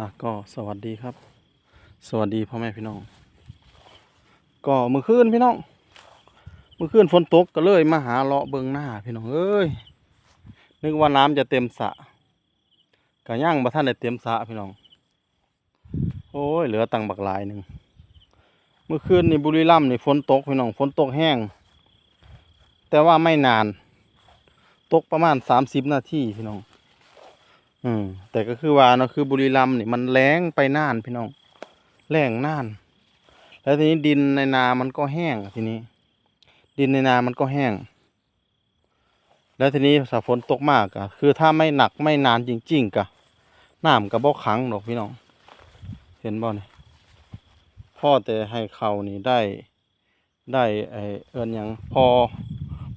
อะก็สวัสดีครับ สวัสดีพ่อแม่พี่น้อง ก็เมื่อคืนพี่น้องเมื่อคืนฝนตกก็เลยมาหาเลาะเบิงหน้าพี่น้องเอ้ยนึกว่าน้ำจะเต็มสะก็ย่างมาท่านได้เต็มสะพี่น้อง โอ้ยเหลือตังบักหลายหนึ่งเมื่อคืนนี่บุรีรัมย์นี่ฝนตกพี่น้องฝนตกแห้ง แต่ว่าไม่นาน ตกประมาณสามสิบนาทีพี่น้อง อืมแต่ก็คือว่าเนาะคือบุรีรัมย์นี่มันแล้งไปน่านพี่น้องแล้งน่าน แล้วทีนี้ดินในนามันก็แห้งทีนี้ ดินในนามันก็แห้ง แล้วทีนี้ถ้าฝนตกมากอะคือถ้าไม่หนักไม่นานจริงๆกะน้ำกระบอกขังดอกพี่น้อง เห็นบ่นี่พ่อแต่ให้เขานี่ได้ได้ไอเอินหยังพอ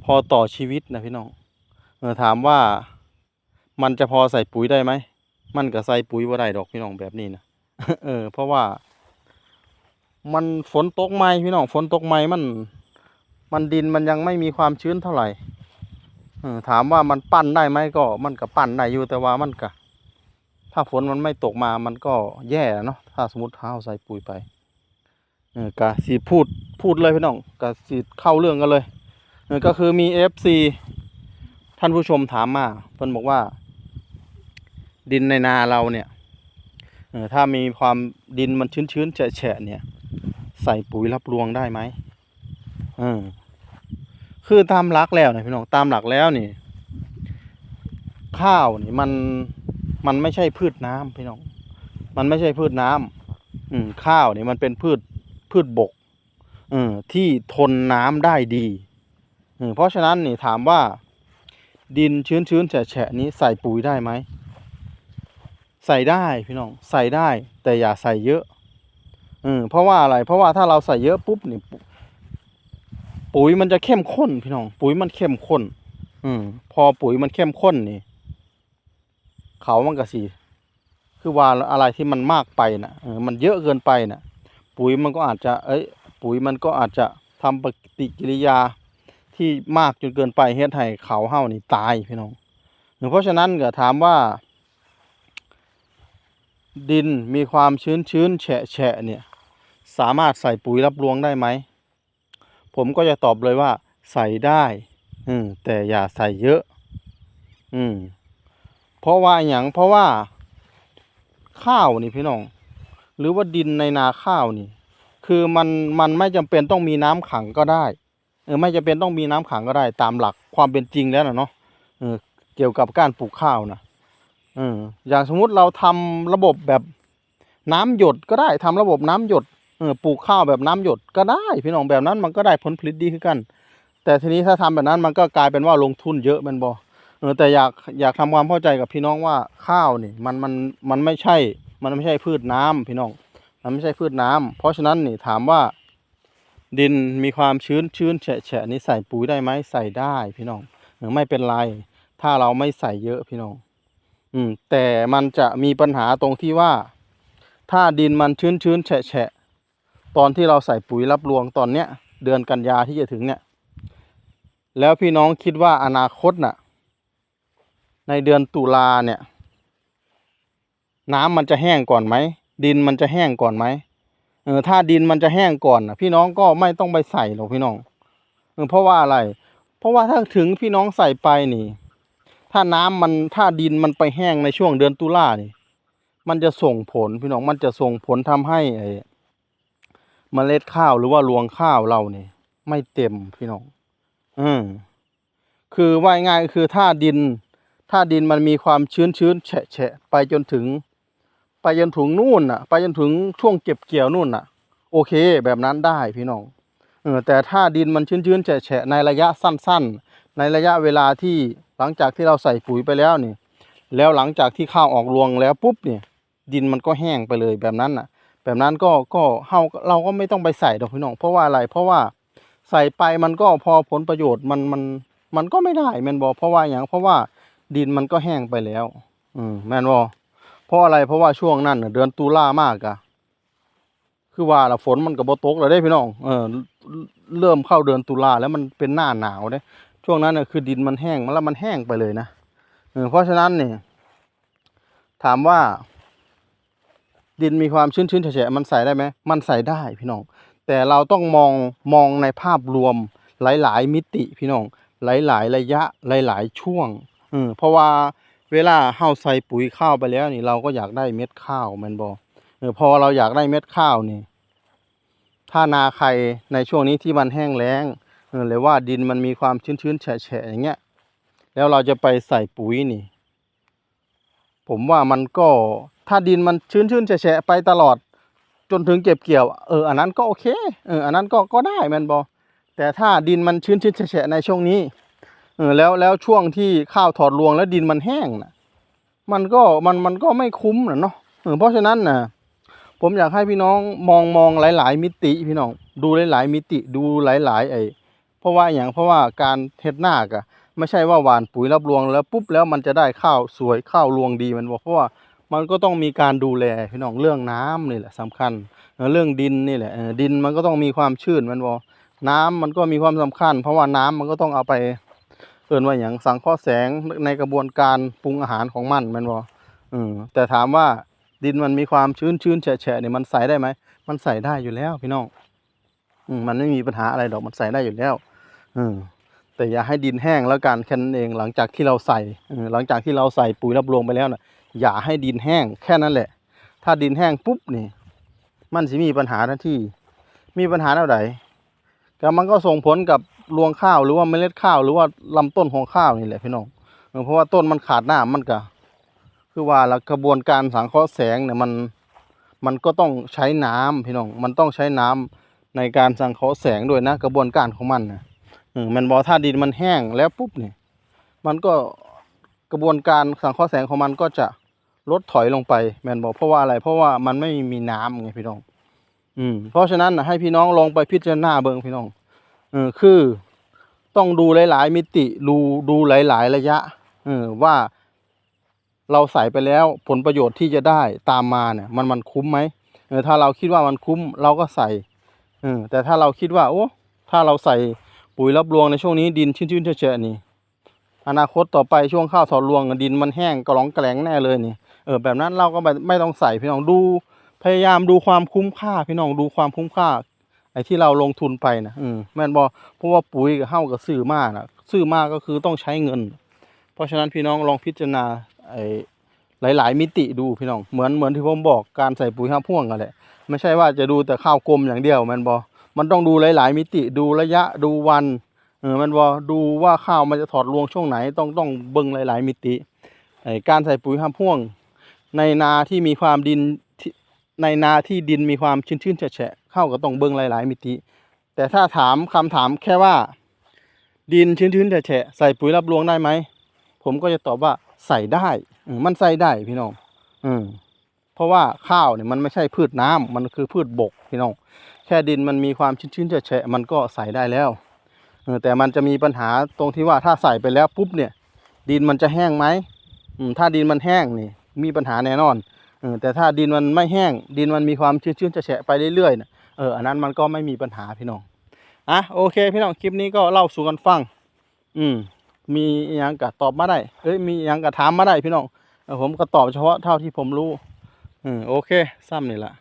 พอต่อชีวิตนะพี่น้องเออถามว่า มันจะพอใส่ปุ๋ยได้ไหม มันก็ใส่ปุ๋ยว่าได้ดอกพี่น้องแบบนี้นะเออ เพราะว่า มันฝนตกไหมพี่น้องฝนตกไหมมัน มันดินมันยังไม่มีความชื้นเท่าไหร่เออถามว่ามันปั้นได้ไหมก็ มันก็ปั้นได้อยู่แต่ว่ามันก็ถ้าฝนมันไม่ตกมามันก็แย่เนาะถ้าสมมติเท้าใส่ปุ๋ยไปเออกะสีพูดพูดเลยพี่น้องกะสีเข้าเรื่องกันเลยเออก็คือมีเอฟซีท่านผู้ชมถามมาเพิ่นบอกว่า ดินในนาเราเนี่ยอถ้ามีความดินมันชื้นๆแฉะเนี่ย ใส่ปุ๋ยรับรวงได้ไหมเออคือตามหลักแล้วนะพี่น้องตามหลักแล้วนี่ ข้าวนี่มันมันไม่ใช่พืชน้ำพี่น้อง มันไม่ใช่พืชน้ำอืมข้าวนี่มันเป็นพืชพืชบกเออที่ทนน้ำได้ดีเออเพราะฉะนั้นนี่ถามว่า ดินชื้นๆแฉะๆนี้ใส่ปุ๋ยได้ไหม ใส่ได้พี่น้องใส่ได้ แต่อย่าใส่เยอะเออเพราะว่าอะไร เพราะว่าถ้าเราใส่เยอะปุ๊บนี่ปุปุ๋ยมันจะเข้มข้นพี่น้อง ปุ๋ยมันเข้มข้น อืมพอปุ๋ยมันเข้มข้นนี่ เขามันก็สิคือว่าอะไรที่มันมากไปนะ่ะเออมันเยอะเกินไปน่ะ ปุ๋ยมันก็อาจจะ เอ้ย ปุ๋ยมันก็อาจจะทำปฏิกิริยาที่มากจนเกินไปเฮ็ดให้เขาเฮานี่ตายพี่น้องเพราะฉะนั้นก็ถามว่า ดินมีความชื้นชื้นแฉะแฉะเนี่ยสามารถใส่ปุ๋ยรับรวงได้ไหม ผมก็จะตอบเลยว่า ใส่ได้ อืมแต่อย่าใส่เยอะ อืมเพราะว่าอย่างเพราะว่า ข้าวนี่พี่น้อง หรือว่าดินในนาข้าวนี่ คือมันมันไม่จำเป็นต้องมีน้ำขังก็ได้เออไม่จำเป็นต้องมีน้ำขังก็ได้ตามหลักความเป็นจริงแล้วนะเนาะเออเกี่ยวกับการปลูกข้าวนะ อออย่างสมมุติเราทำระบบแบบน้ำหยดก็ได้ทำระบบน้ำหยดเออปลูกข้าวแบบน้ำหยดก็ได้พี่น้องแบบนั้นมันก็ได้ผลผลิตดีขึ้นกัน แต่ทีนี้ถ้าทำแบบนั้นมันก็กลายเป็นว่าลงทุนเยอะมันบอเออแต่อยากอยากทำความเข้าใจกับพี่น้องว่าข้าวนี่มันมันมันไม่ใช่ มันไม่ใช่พืชน้ำพี่น้อง มันไม่ใช่พืชน้ำเพราะฉะนั้นนี่ถามว่า ดินมีความชื้นชื้นแฉะแฉะนี่ใส่ปุ๋ยได้ไหมใส่ได้พี่น้องเออไม่เป็นไร ถ้าเราไม่ใส่เยอะพี่น้อง อืม แต่มันจะมีปัญหาตรงที่ว่า ถ้าดินมันชื้นชื้นแฉะแฉะตอนที่เราใส่ปุ๋ยรับรวงตอนเนี้ย เดือนกันยาที่จะถึงเนี่ย แล้วพี่น้องคิดว่าอนาคตน่ะ ในเดือนตุลาเนี่ย น้ำมันจะแห้งก่อนไหมดินมันจะแห้งก่อนไหมเออถ้าดินมันจะแห้งก่อนน่ะพี่น้องก็ไม่ต้องไปใส่หรอกพี่น้องเออเพราะว่าอะไร เพราะว่าถ้าถึงพี่น้องใส่ไปนี่ ถ้าน้ำมันถ้าดินมันไปแห้งในช่วงเดือนตุลานี่มันจะส่งผลพี่น้องมันจะส่งผลทำให้ไอ้เมล็ดข้าวหรือว่ารวงข้าวเราเนี่ยไม่เต็มพี่น้องอืมคือว่าง่ายคือถ้าดิน ถ้าดินมันมีความชื้นชื้นแฉะแฉะไปจนถึง ไปจนถึงนู่นน่ะ ไปจนถึงช่วงเก็บเกี่ยวนู่นน่ะ โอเค แบบนั้นได้พี่น้องเออแต่ถ้าดินมันชื้นชื้นแฉะแฉะในระยะสั้น ๆ ในระยะเวลาที่ ลังจากที่เราใส่ปุ๋ยไปแล้วนี่ แล้วหลังจากที่ข้าวออกรวงแล้วปุ๊บเนี่ย ดินมันก็แห้งไปเลยแบบนั้นน่ะ แบบนั้นก็ก็เฮาเราก็ไม่ต้องไปใส่ดอกพี่น้องเพราะว่าอะไรเพราะว่าใส่ไปมันก็พอผลประโยชน์มันมันมันก็ไม่ได้แมนบอเพราะว่าอย่างเพราะว่าดินมันก็แห้งไปแล้ว อืมแมนบอเพราะอะไรเพราะว่าช่วงนั้นเดือนตุลามากอะคือว่าละฝนมันก็บ่ตกแล้วได้พี่น้องเออเริ่มเข้าเดือนตุลาแล้วมันเป็นหน้าหนาวเด้ ช่วงนั้นน่ะคือดินมันแห้งแล้วมันแห้งไปเลยนะเพราะฉะนั้นเนี่ยถามว่า ดินมีความชื้นๆแฉะๆมันใส่ได้ไหมมันใส่ได้พี่น้อง แต่เราต้องมองมองในภาพรวมหลาย ๆ มิติพี่น้อง หลาย ๆ ระยะหลาย ๆ ช่วงอืมเพราะว่าเวลาเฮาใส่ปุ๋ยข้าวไปแล้วนี่เราก็อยากได้เม็ดข้าวแมันบ่เออพอเราอยากได้เม็ดข้าวนี่ ถ้านาใครในช่วงนี้ที่มันแห้งแล้ง หรือว่าดินมันมีความชื้นๆแฉะๆอย่างเงี้ย แล้วเราจะไปใส่ปุ๋ยนี่ ผมว่ามันก็ถ้าดินมันชื้นๆแฉะๆไปตลอด จนถึงเก็บเกี่ยว เอออันนั้นก็โอเคเอออันนั้นก็ก็ได้แมันบอแต่ถ้าดินมันชื้นๆแฉะๆในช่วงนี้เออแล้วแล้วช่วงที่ข้าวถอดรวงแล้วดินมันแห้งนะมันก็มันมันก็ไม่คุ้มนะเนาะเออเพราะฉะนั้นนะผมอยากให้พี่น้องมองมองหลาย ๆ มิติพี่น้อง ดูหลาย ๆ มิติดูหลาย ๆ ไอ้ เพราะว่าอย่างเพราะว่าการเฮ็ดหน้ากะไม่ใช่ว่าหว่านปุ๋ยรับรวงแล้วปุ๊บแล้วมันจะได้ข้าวสวยข้าวรวงดีมันบอกเพราะว่ามันก็ต้องมีการดูแลพี่น้องเรื่องน้ำนี่แหละสำคัญ เรื่องดินนี่แหละดินมันก็ต้องมีความชื้นมันบอกน้ำมันก็มีความสำคัญ เพราะว่าน้ำมันก็ต้องเอาไปเอินว่าอย่างสังเคราะห์แสงในกระบวนการปรุงอาหารของมันมันบอกอแต่ถามว่าดินมันมีความชื้นชื้นแฉะแฉะเนี่ยมันใส่ได้ไหมมันใส่ได้อยู่แล้วพี่น้องอมมันไม่มีปัญหาอะไรดอกมันใส่ได้อยู่แล้ว แต่อย่าให้ดินแห้งแล้วกันแค่นั้นเองหลังจากที่เราใส่หลังจากที่เราใส่ปุ๋ยรับรวงไปแล้วนะอย่าให้ดินแห้งแค่นั้นแหละ ถ้าดินแห้งปุ๊บนี่ มันสิมีปัญหาทันทีมีปัญหาเท่าไหร่ก็มันก็ส่งผลกับรวงข้าวหรือว่าเมล็ดข้าวหรือว่าลำต้นของข้าวนี่แหละพี่น้องเพราะว่าต้นมันขาดน้ำมันก็คือว่าแล้วกระบวนการสังเคราะห์แสงเนี่ยมันมันก็ต้องใช้น้ำพี่น้องมันต้องใช้น้ำในการสังเคราะห์แสงด้วยนะ กระบวนการของมันนะ มันบอกถ้าดินมันแห้งแล้วปุ๊บเนี่ยมันก็กระบวนการสังเคราะห์แสงของมันก็จะลดถอยลงไปแมนบอกเพราะว่าอะไรเพราะว่ามันไม่มีน้ำไงพี่น้อง อืมเพราะฉะนั้นนะให้พี่น้องลองไปพิจารณาเบิ่งพี่น้องเออคือต้องดูหลาย ๆ มิติดูดูหลาย ๆ ระยะเออว่าเราใส่ไปแล้วผลประโยชน์ที่จะได้ตามมาเนี่ย มันมันคุ้มไหมเออถ้าเราคิดว่ามันคุ้มเราก็ใส่เออแต่ถ้าเราคิดว่าโอ้ถ้าเราใส่ ปุ๋ยรับรวงในช่วงนี้ดินชื้นๆเฉะๆนี่ อนาคตต่อไปช่วงข้าวถอดรวงดินมันแห้งกระหลองแหลงแน่เลยนี่เออแบบนั้นเราก็ไม่ต้องใส่พี่น้องดู พยายามดูความคุ้มค่าพี่น้องดูความคุ้มค่า ไอ้ที่เราลงทุนไปนะอืมแม่นบอเพราะว่าปุ๋ยกับเฮ้ากับซื้อมากนะซื้อมากก็คือต้องใช้เงิน เพราะฉะนั้นพี่น้องลองพิจารณาไอ้หลาย ๆ มิติดูพี่น้องเหมือนเหมือนที่ผมบอกการใส่ปุ๋ยห้าพ่วงกันแหละไม่ใช่ว่าจะดูแต่ข้าวกลมอย่างเดียวแม่นบอ มันต้องดูหลาย ๆ มิติดูระยะดูวันเออมันว่าดูว่าข้าวมันจะถอดรวงช่วงไหนต้องต้องเบิ่งหลาย ๆ มิติการใส่ปุ๋ยห้ามพ่วง ในนาที่มีความดินในนาที่ดินมีความชื้นๆแฉะเข้าก็ต้องเบิ่งหลาย ๆ มิติ แต่ถ้าถามคำถามแค่ว่า ดินชื้นๆแฉะใส่ปุ๋ยรับรวงได้ไหมผมก็จะตอบว่าใส่ได้มันใส่ได้พี่น้องอืมเพราะว่าข้าวเนี่ยมันไม่ใช่พืชน้ำมันคือพืชบกพี่น้อง แค่ดินมันมีความชื้นๆแฉะๆมันก็ใส่ได้แล้วเออแต่มันจะมีปัญหาตรงที่ว่าถ้าใส่ไปแล้วปุ๊บเนี่ย ดินมันจะแห้งไหมถ้าดินมันแห้งนี่มีปัญหาแน่นอนเออแต่ถ้าดินมันไม่แห้ง ดินมันมีความชื้นๆแฉะๆไปเรื่อยๆนะเอออันนั้นมันก็ไม่มีปัญหาพี่น้องอะโอเค พี่น้องคลิปนี้ก็เล่าสู่กันฟัง อืมมีอหยังก็ตอบมาได้เอ้ยมีอหยังก็ถามมาได้พี่น้องผมก็ตอบเฉพาะเท่าที่ผมรู้ อืมโอเคซ้ำนี่แหละ